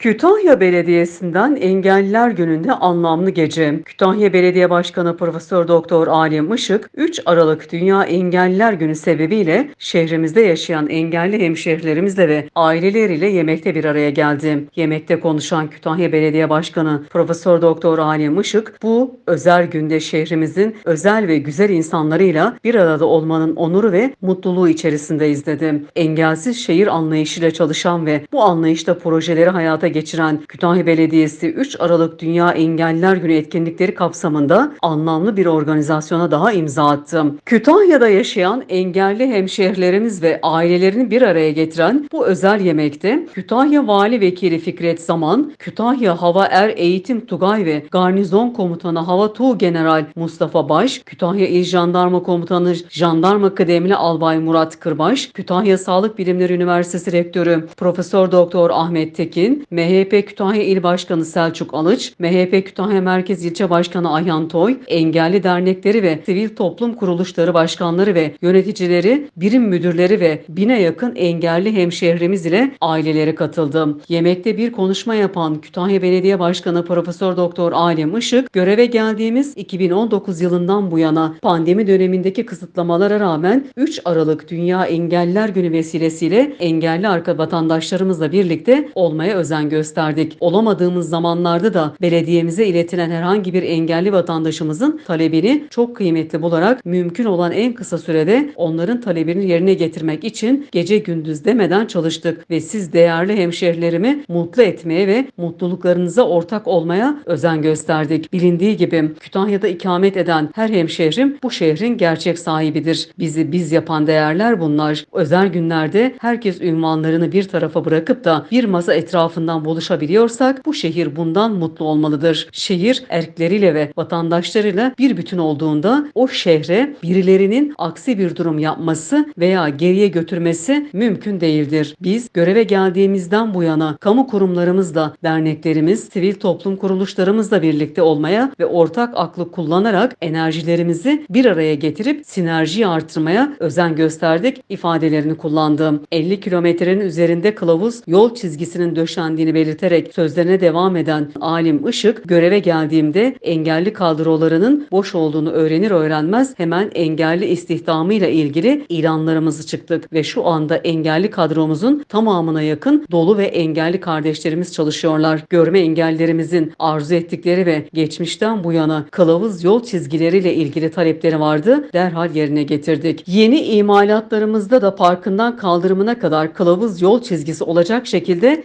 Kütahya Belediyesi'nden Engelliler Günü'nde anlamlı gece. Kütahya Belediye Başkanı Profesör Doktor Alim Işık, 3 Aralık Dünya Engelliler Günü sebebiyle şehrimizde yaşayan engelli hemşehrilerimizle ve aileleriyle yemekte bir araya geldi. Yemekte konuşan Kütahya Belediye Başkanı Profesör Doktor Alim Işık, bu özel günde şehrimizin özel ve güzel insanlarıyla bir arada olmanın onuru ve mutluluğu içerisindeyiz dedi. Engelsiz şehir anlayışıyla çalışan ve bu anlayışla projeleri hayata geçiren Kütahya Belediyesi 3 Aralık Dünya Engelliler Günü etkinlikleri kapsamında anlamlı bir organizasyona daha imza attı. Kütahya'da yaşayan engelli hemşehrilerimiz ve ailelerini bir araya getiren bu özel yemekte Kütahya Vali Vekili Fikret Zaman, Kütahya Hava Er Eğitim Tugay ve Garnizon Komutanı Hava Tuğ General Mustafa Baş, Kütahya İl Jandarma Komutanı Jandarma Kıdemli Albay Murat Kırbaş, Kütahya Sağlık Bilimleri Üniversitesi Rektörü Profesör Doktor Ahmet Tekin, MHP Kütahya İl Başkanı Selçuk Alıç, MHP Kütahya Merkez İlçe Başkanı Ayhan Toy, engelli dernekleri ve sivil toplum kuruluşları başkanları ve yöneticileri, birim müdürleri ve bine yakın engelli hemşehrimiz ile aileleri katıldı. Yemekte bir konuşma yapan Kütahya Belediye Başkanı Profesör Doktor Alim Işık, göreve geldiğimiz 2019 yılından bu yana pandemi dönemindeki kısıtlamalara rağmen 3 Aralık Dünya Engelliler Günü vesilesiyle engelli arka vatandaşlarımızla birlikte olmaya özen gösterdik. Olamadığımız zamanlarda da belediyemize iletilen herhangi bir engelli vatandaşımızın talebini çok kıymetli bularak mümkün olan en kısa sürede onların talebini yerine getirmek için gece gündüz demeden çalıştık ve siz değerli hemşehrilerimi mutlu etmeye ve mutluluklarınıza ortak olmaya özen gösterdik. Bilindiği gibi Kütahya'da ikamet eden her hemşehrim bu şehrin gerçek sahibidir. Bizi biz yapan değerler bunlar. Özel günlerde herkes ünvanlarını bir tarafa bırakıp da bir masa etrafından buluşabiliyorsak bu şehir bundan mutlu olmalıdır. Şehir erkleriyle ve vatandaşlarıyla bir bütün olduğunda o şehre birilerinin aksi bir durum yapması veya geriye götürmesi mümkün değildir. Biz göreve geldiğimizden bu yana kamu kurumlarımızla, derneklerimiz, sivil toplum kuruluşlarımızla birlikte olmaya ve ortak aklı kullanarak enerjilerimizi bir araya getirip sinerjiyi artırmaya özen gösterdik ifadelerini kullandım. 50 kilometrenin üzerinde kılavuz yol çizgisinin döşendiğini belirterek sözlerine devam eden Alim Işık göreve geldiğimde engelli kadrolarının boş olduğunu öğrenir öğrenmez hemen engelli istihdamıyla ilgili ilanlarımızı çıktık ve şu anda engelli kadromuzun tamamına yakın dolu ve engelli kardeşlerimiz çalışıyorlar. Görme engellerimizin arzu ettikleri ve geçmişten bu yana kılavuz yol çizgileriyle ilgili talepleri vardı. Derhal yerine getirdik. Yeni imalatlarımızda da parkından kaldırımına kadar kılavuz yol çizgisi olacak şekilde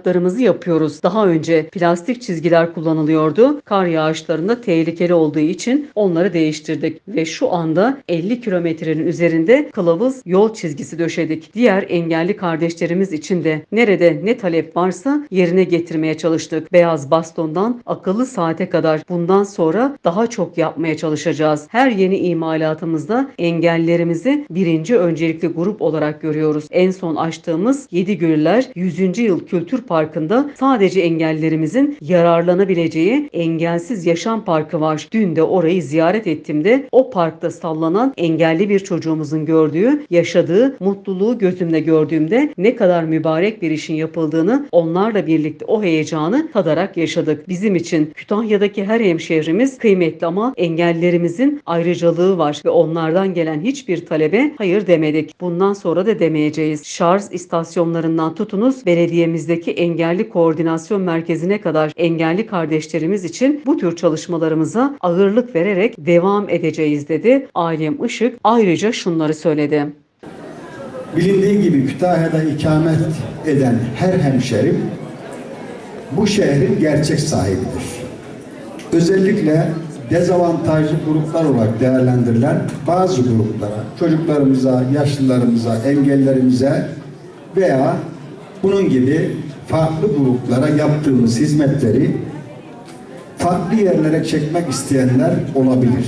imalatlarımızı yapıyoruz. Daha önce plastik çizgiler kullanılıyordu. Kar yağışlarında tehlikeli olduğu için onları değiştirdik ve şu anda 50 kilometrenin üzerinde kılavuz yol çizgisi döşedik. Diğer engelli kardeşlerimiz için de nerede ne talep varsa yerine getirmeye çalıştık. Beyaz bastondan akıllı saate kadar bundan sonra daha çok yapmaya çalışacağız. Her yeni imalatımızda engellerimizi birinci öncelikli grup olarak görüyoruz. En son açtığımız 7 Güller 100. Yıl Kültür Parkı'nda sadece engellerimizin yararlanabileceği engelsiz yaşam parkı var. Dün de orayı ziyaret ettiğimde o parkta sallanan engelli bir çocuğumuzun gördüğü, yaşadığı mutluluğu gözümle gördüğümde ne kadar mübarek bir işin yapıldığını onlarla birlikte o heyecanı tadarak yaşadık. Bizim için Kütahya'daki her hemşehrimiz kıymetli ama engellerimizin ayrıcalığı var ve onlardan gelen hiçbir talebe hayır demedik. Bundan sonra da demeyeceğiz. Şarj istasyonlarından tutunuz belediyemizdeki engelli koordinasyon merkezine kadar engelli kardeşlerimiz için bu tür çalışmalarımıza ağırlık vererek devam edeceğiz dedi. Ailem Işık ayrıca şunları söyledi. Bilindiği gibi Kütahya'da ikamet eden her hemşerim bu şehrin gerçek sahibidir. Özellikle dezavantajlı gruplar olarak değerlendirilen bazı gruplara, çocuklarımıza, yaşlılarımıza, engellerimize veya bunun gibi farklı gruplara yaptığımız hizmetleri farklı yerlere çekmek isteyenler olabilir.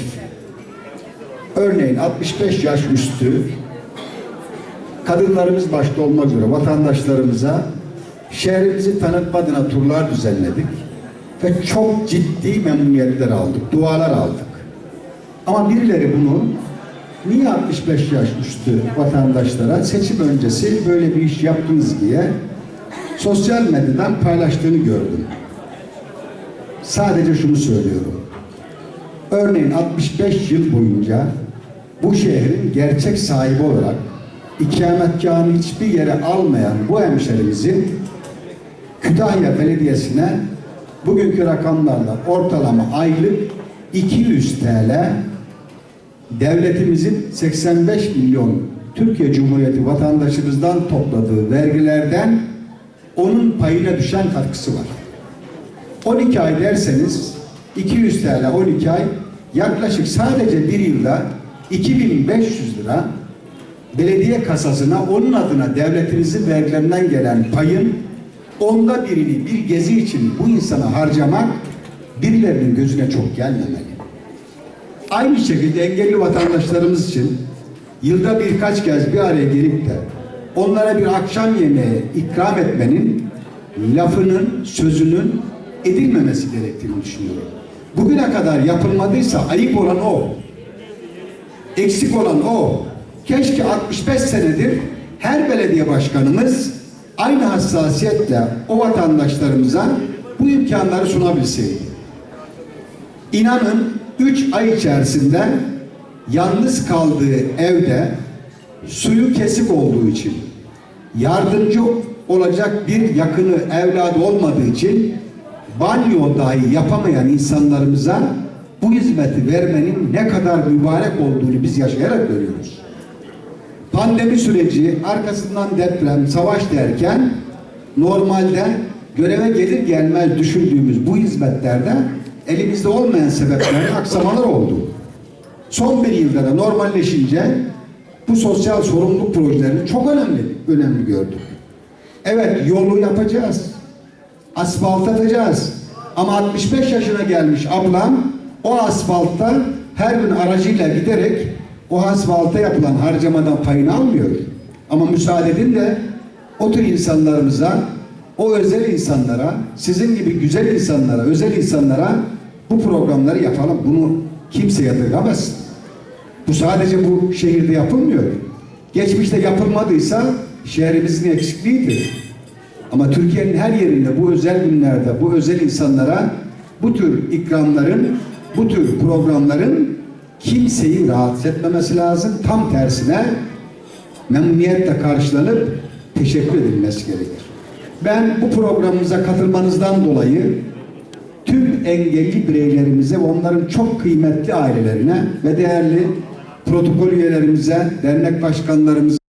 Örneğin 65 yaş üstü kadınlarımız başta olmak üzere vatandaşlarımıza şehrimizi tanıtma adına turlar düzenledik ve çok ciddi memnuniyetler aldık, dualar aldık. Ama birileri bunu niye 65 yaş üstü vatandaşlara seçim öncesi böyle bir iş yaptınız diye sosyal medyadan paylaştığını gördüm. Sadece şunu söylüyorum. Örneğin 65 yıl boyunca bu şehrin gerçek sahibi olarak ikametgahını hiçbir yere almayan bu hemşerimizin Kütahya Belediyesi'ne bugünkü rakamlarla ortalama aylık 200 TL devletimizin 85 milyon Türkiye Cumhuriyeti vatandaşımızdan topladığı vergilerden onun payına düşen katkısı var. 12 ay derseniz 200 TL 12 ay yaklaşık sadece bir yılda 2500 lira belediye kasasına onun adına devletimizin vergilerinden gelen payın onda birini bir gezi için bu insana harcamak birilerinin gözüne çok gelmemeli. Aynı şekilde engelli vatandaşlarımız için yılda birkaç kez bir araya gelip de onlara bir akşam yemeği ikram etmenin lafının, sözünün edilmemesi gerektiğini düşünüyorum. Bugüne kadar yapılmadıysa ayıp olan o. Eksik olan o. Keşke 65 senedir her belediye başkanımız aynı hassasiyetle o vatandaşlarımıza bu imkanları sunabilseydi. İnanın 3 ay içerisinde yalnız kaldığı evde suyu kesik olduğu için yardımcı olacak bir yakını evladı olmadığı için banyo dahi yapamayan insanlarımıza bu hizmeti vermenin ne kadar mübarek olduğunu biz yaşayarak görüyoruz. Pandemi süreci, arkasından deprem, savaş derken normalde göreve gelir gelmez düşündüğümüz bu hizmetlerde elimizde olmayan sebeplerle aksamalar oldu. Son bir yılda da normalleşince bu sosyal sorumluluk projelerini çok önemli, önemli gördük. Evet yolu yapacağız. Asfalt atacağız. Ama 65 yaşına gelmiş ablam o asfaltta her gün aracıyla giderek o asfalta yapılan harcamadan payını almıyor. Ama müsaade edin de o tür insanlarımıza, o özel insanlara, sizin gibi güzel insanlara, özel insanlara bu programları yapalım. Bunu kimse yadırgamaz. Bu sadece bu şehirde yapılmıyor. Geçmişte yapılmadıysa şehrimizin eksikliğidir. Ama Türkiye'nin her yerinde bu özel günlerde bu özel insanlara bu tür ikramların, bu tür programların kimseyi rahatsız etmemesi lazım. Tam tersine memnuniyetle karşılanıp teşekkür edilmesi gerekir. Ben bu programımıza katılmanızdan dolayı tüm engelli bireylerimize ve onların çok kıymetli ailelerine ve değerli protokol üyelerimize, dernek başkanlarımıza